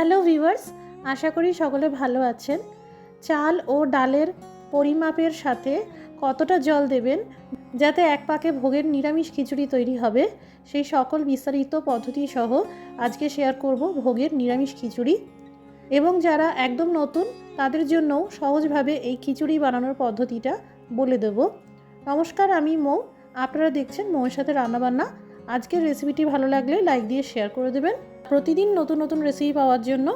Hello viewers, আশা করি সকলে ভালো আছেন। চাল ও ডালের পরিমাপের সাথে কতটা জল দেবেন যাতে এক পাকে ভোগের নিরামিষ খিচুড়ি তৈরি হবে, সেই সকল বিস্তারিত পদ্ধতি সহ আজকে শেয়ার করব ভোগের নিরামিষ খিচুড়ি। এবং যারা একদম নতুন, তাদের জন্যও সহজভাবে এই খিচুড়ি বানানোর পদ্ধতিটা বলে দেব। নমস্কার, আমি মৌ। আপনারা দেখছেন মৌয়ের সাথে রান্নাবান্না। আজকের রেসিপিটি ভালো লাগলে লাইক দিয়ে শেয়ার করে দেবেন। প্রতিদিন নতুন নতুন রেসিপি পাওয়ার জন্য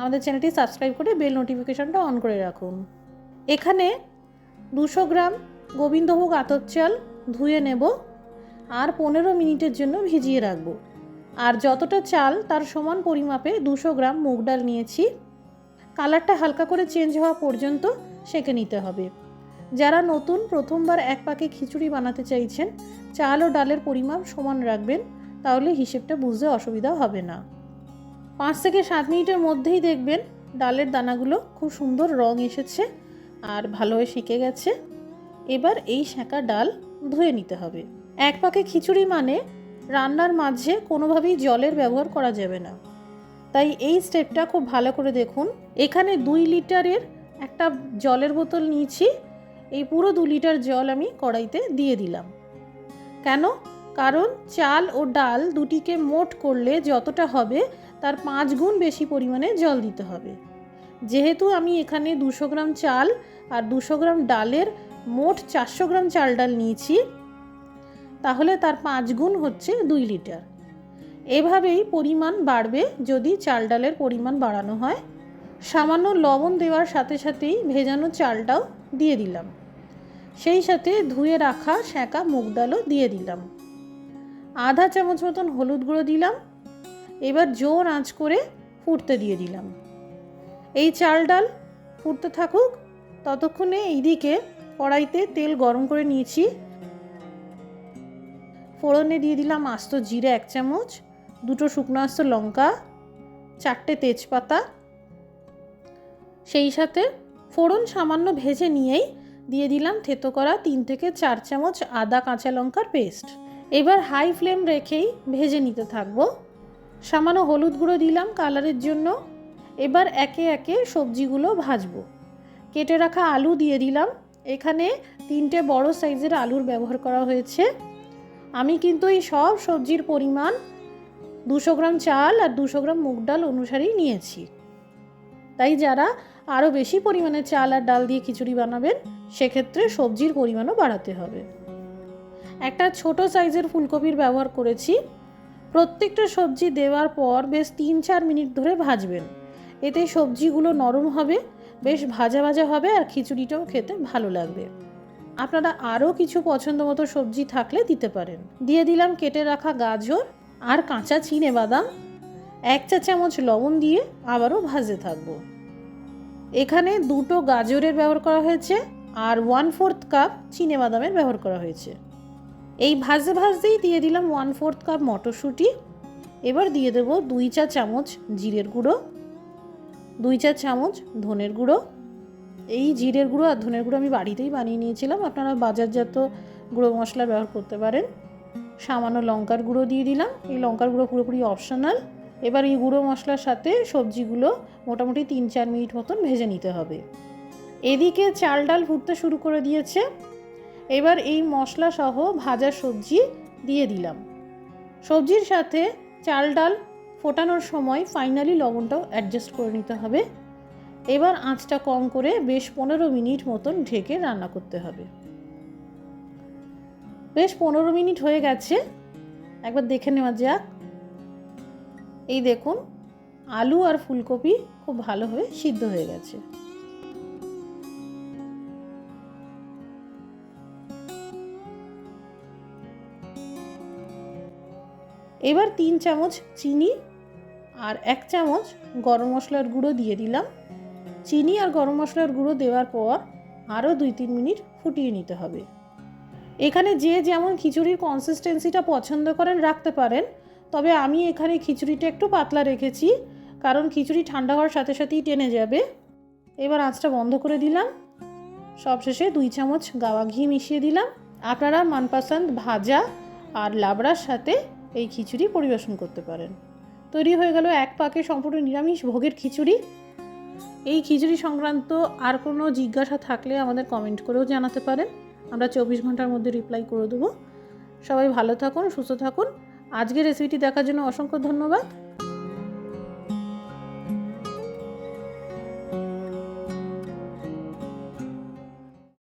আমাদের চ্যানেলটি সাবস্ক্রাইব করে বেল নোটিফিকেশনটা অন করে রাখুন। এখানে দুশো গ্রাম গোবিন্দভোগ আতপ চাল ধুয়ে নেব আর পনেরো মিনিটের জন্য ভিজিয়ে রাখব। আর যতটা চাল তার সমান পরিমাপে দুশো গ্রাম মুগ ডাল নিয়েছি। কালারটা হালকা করে চেঞ্জ হওয়া পর্যন্ত সেঁকে নিতে হবে। যারা নতুন প্রথমবার এক পাকে খিচুড়ি বানাতে চাইছেন, চাল ও ডালের পরিমাপ সমান রাখবেন। তাহলে হিসেবটা বুঝতে অসুবিধা হবে না। পাঁচ থেকে সাত মিনিটের মধ্যেই দেখবেন ডালের দানাগুলো খুব সুন্দর রং এসেছে আর ভালো হয়ে শিখে গেছে। এবার এই সেঁকা ডাল ধুয়ে নিতে হবে। এক পাকে খিচুড়ি মানে রান্নার মাঝে কোনোভাবেই জলের ব্যবহার করা যাবে না। তাই এই স্টেপটা খুব ভালো করে দেখুন। এখানে দুই লিটারের একটা জলের বোতল নিয়েছি। এই পুরো দু লিটার জল আমি কড়াইতে দিয়ে দিলাম। কেন? কারণ চাল ও ডাল দুটিকে মোট করলে যতটা হবে, তার পাঁচ গুণ বেশি পরিমাণে জল দিতে হবে। যেহেতু আমি এখানে দুশো গ্রাম চাল আর দুশো গ্রাম ডালের মোট চারশো গ্রাম চাল ডাল নিয়েছি, তাহলে তার পাঁচ গুণ হচ্ছে দুই লিটার। এভাবেই পরিমাণ বাড়বে যদি চাল ডালের পরিমাণ বাড়ানো হয়। সামান্য লবণ দেওয়ার সাথে সাথেই ভেজানো চালটাও দিয়ে দিলাম। সেই সাথে ধুয়ে রাখা সেঁকা মুগ ডালও দিয়ে দিলাম। আধা চামচ মতন হলুদ গুঁড়ো দিলাম। এবার জোর আঁচ করে ফুটতে দিয়ে দিলাম। এই চাল ডাল ফুটতে থাকুক, ততক্ষণে এইদিকে কড়াইতে তেল গরম করে নিয়েছি। ফোড়নে দিয়ে দিলাম আস্ত জিরে এক চামচ, দুটো শুকনো আস্ত লঙ্কা, চারটে তেজপাতা। সেই সাথে ফোড়ন সামান্য ভেজে নিয়েই দিয়ে দিলাম থেতো করা তিন থেকে চার চামচ আদা কাঁচা লঙ্কার পেস্ট। এবার হাই ফ্লেম রেখেই ভেজে নিতে থাকব। সামান্য হলুদ গুঁড়ো দিলাম কালারের জন্য। এবার একে একে সবজিগুলো ভাজবো। কেটে রাখা আলু দিয়ে দিলাম। এখানে তিনটে বড় সাইজের আলুর ব্যবহার করা হয়েছে। আমি কিন্তু এই সব সবজির পরিমাণ দুশো গ্রাম চাল আর দুশো গ্রাম মুগ ডাল অনুসারেই নিয়েছি। তাই যারা আরও বেশি পরিমাণে চাল আর ডাল দিয়ে খিচুড়ি বানাবেন, সেক্ষেত্রে সবজির পরিমাণও বাড়াতে হবে। একটা ছোট সাইজের ফুলকপির ব্যবহার করেছি। প্রত্যেকটা সবজি দেওয়ার পর বেশ তিন চার মিনিট ধরে ভাজবেন। এতে সবজিগুলো নরম হবে, বেশ ভাজা ভাজা হবে আর খিচুড়িটাও খেতে ভালো লাগবে। আপনারা আরও কিছু পছন্দ মতো সবজি থাকলে দিতে পারেন। দিয়ে দিলাম কেটে রাখা গাজর আর কাঁচা চিনে বাদাম। এক চা চামচ লবণ দিয়ে আবারও ভাজতে থাকব। এখানে দুটো গাজরের ব্যবহার করা হয়েছে আর ওয়ান ফোর্থ কাপ চিনে বাদামের ব্যবহার করা হয়েছে। এই ভাজতে ভাজতেই দিয়ে দিলাম ওয়ান ফোর্থ কাপ মটরশুঁটি। এবার দিয়ে দেবো দুই চা চামচ জিরের গুঁড়ো, দুই চা চামচ ধনের গুঁড়ো। এই জিরের গুঁড়ো আর ধনের গুঁড়ো আমি বাড়িতেই বানিয়ে নিয়েছিলাম, আপনারা বাজারজাত গুঁড়ো মশলা ব্যবহার করতে পারেন। সামান্য লঙ্কার গুঁড়ো দিয়ে দিলাম, এই লঙ্কার গুঁড়ো পুরোপুরি অপশনাল এবার এই গুঁড়ো মশলার সাথে সবজিগুলো মোটামুটি তিন চার মিনিট মতন ভেজে নিতে হবে। এদিকে চাল ডাল ফুটতে শুরু করে দিয়েছে। এবার এই মশলা সহ ভাজা সবজি দিয়ে দিলাম। সবজির সাথে চাল ডাল ফোটানোর সময় ফাইনালি লবণটাও অ্যাডজাস্ট করে নিতে হবে। এবার আঁচটা কম করে বেশ পনেরো মিনিট মতন ঢেকে রান্না করতে হবে। বেশ পনেরো মিনিট হয়ে গেছে। একবার দেখে নেওয়া যাক। এই দেখুন, আলু আর ফুলকপি খুব ভালোভাবে সিদ্ধ হয়ে গেছে। এবার তিন চামচ চিনি আর এক চামচ গরম মশলার গুঁড়ো দিয়ে দিলাম। চিনি আর গরম মশলার গুঁড়ো দেওয়ার পর আরও দুই তিন মিনিট ফুটিয়ে নিতে হবে। এখানে যে যেমন খিচুড়ির কনসিস্টেন্সিটা পছন্দ করেন রাখতে পারেন, তবে আমি এখানে খিচুড়িটা একটু পাতলা রেখেছি, কারণ খিচুড়ি ঠান্ডা হওয়ার সাথে সাথেই টেনে যাবে। এবার আঁচটা বন্ধ করে দিলাম। সবশেষে দুই চামচ গাওয়া ঘি মিশিয়ে দিলাম। আপনারা মনপসন্দ ভাজা আর লাবড়ার সাথে এই খিচুড়ি পরিবেশন করতে পারেন। তৈরি হয়ে গেল এক পাকে সম্পূর্ণ নিরামিষ ভোগের খিচুড়ি। এই খিচুড়ি সংক্রান্ত আর কোনো জিজ্ঞাসা থাকলে আমাদের কমেন্ট করেও জানাতে পারেন। আমরা চব্বিশ ঘণ্টার মধ্যে রিপ্লাই করে দেবো। সবাই ভালো থাকুন, সুস্থ থাকুন। আজকের রেসিপিটি দেখার জন্য অসংখ্য ধন্যবাদ।